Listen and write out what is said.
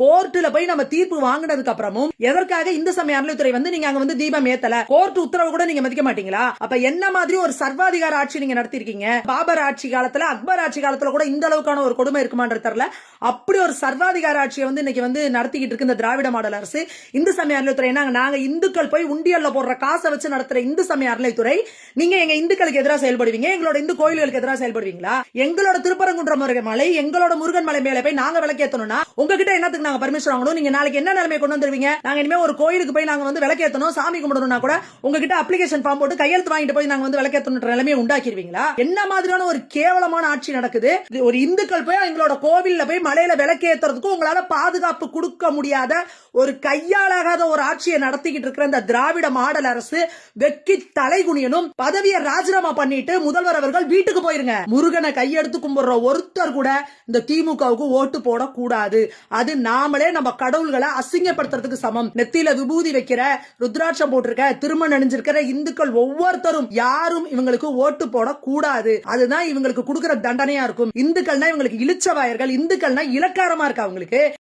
கோர்ட்டுல போய் நம்ம தீர்ப்பு வாங்கினதுக்கு அப்புறமும் எதற்காக இந்து சமய அறநிலைத்துறை வந்து நீங்க அங்க வந்து தீபம் ஏத்தல? கோர்ட் உத்தரவு கூட நீங்க மதிக்க மாட்டீங்களா? அப்ப என்ன மாதிரி ஒரு சர்வாதிகார ஆட்சி நீங்க நடத்திருக்கீங்க? பாபர் ஆட்சி காலத்துல அக்பர் ஆட்சி காலத்துல கூட இந்த அளவுக்கான ஒரு கொடுமை இருக்குமான்ற தெரியல. அப்படி ஒரு சர்வாதிகார ஆட்சியை வந்து இன்னைக்கு வந்து நடத்திக்கிட்டு இருக்கு இந்த திராவிட மாடல் அரசு. இந்து சமய அறநிலைத்துறை நாங்க நாங்க இந்துக்கள் போய் உண்டியல்ல போடுற காசை வச்சு நடத்துற இந்து சமய அறநிலைத்துறை நீங்க எங்க இந்துக்களுக்கு எதிராக செயல்படுவீங்க? எங்களோட இந்து கோயில்களுக்கு எதிராக செயல்படுவீங்களா? எங்களோட திருப்பரங்குன்ற மலை எங்களோட முருகன் மலை மேல போய் நாங்க விளக்கேத்தணும்னா உங்ககிட்ட என்னத்துக்கு நாங்க பர்மிஷன் வாங்கணும். நீங்க நாளைக்கு என்ன நிலைமை கொண்டு வந்துருவீங்க? நாங்க இனிமே ஒரு கோயிலுக்கு போய் நாங்க வந்து விளக்கேத்தணும். சாமி கும்பிடணும்னா கூட உங்ககிட்ட அப்ளிகேஷன் ஃபார்ம் போட்டு கையெழுத்து வாங்கிட்டு போய் நாங்க வந்து விளக்கேத்தணுன்ற நிலைமையை உண்டாக்கிடுவீங்களா என்ன மாதிரியான ஒரு கேவலமான ஆட்சி நடக்குது? ஒரு இந்துக்கள் போய் எங்களோட கோவில்ல போய் மலையில விளக்கேத்துறதுக்கு உங்களால பாதுகாப்பு கொடுக்க முடியாத ஒரு கையாளாகாத ஒரு ஆட்சியை நடத்திக்கிட்டு இருக்கிற இந்த திராவிட மாடல் அரசு வெக்கி தலைகுனியனும் பதவியை ராஜினாமா பண்ணிட்டு முதல்வர் அவர்கள் வீட்டுக்கு போயிருங்க. முருகனை கையெடுத்து கும்பிடுற ஒருத்தர் கூட இந்த திமுகவுக்கு ஓட்டு போடக்கூடாது. அது நான் நாமளே நம்ம கடவுள்களை அசிங்கப்படுத்துறதுக்கு சமம். நெத்தியில விபூதி வைக்கிற ருத்ராட்சம் போட்டிருக்க திருமணம் அணிஞ்சிருக்கிற இந்துக்கள் ஒவ்வொருத்தரும் யாரும் இவங்களுக்கு ஓட்டு போட கூடாது அதுதான் இவங்களுக்கு கொடுக்கிற தண்டனையா இருக்கும். இந்துக்கள்னா இவங்களுக்கு இழிச்சவாயர்கள் இந்துக்கள்னா இலக்காரமா இருக்கு அவங்களுக்கு?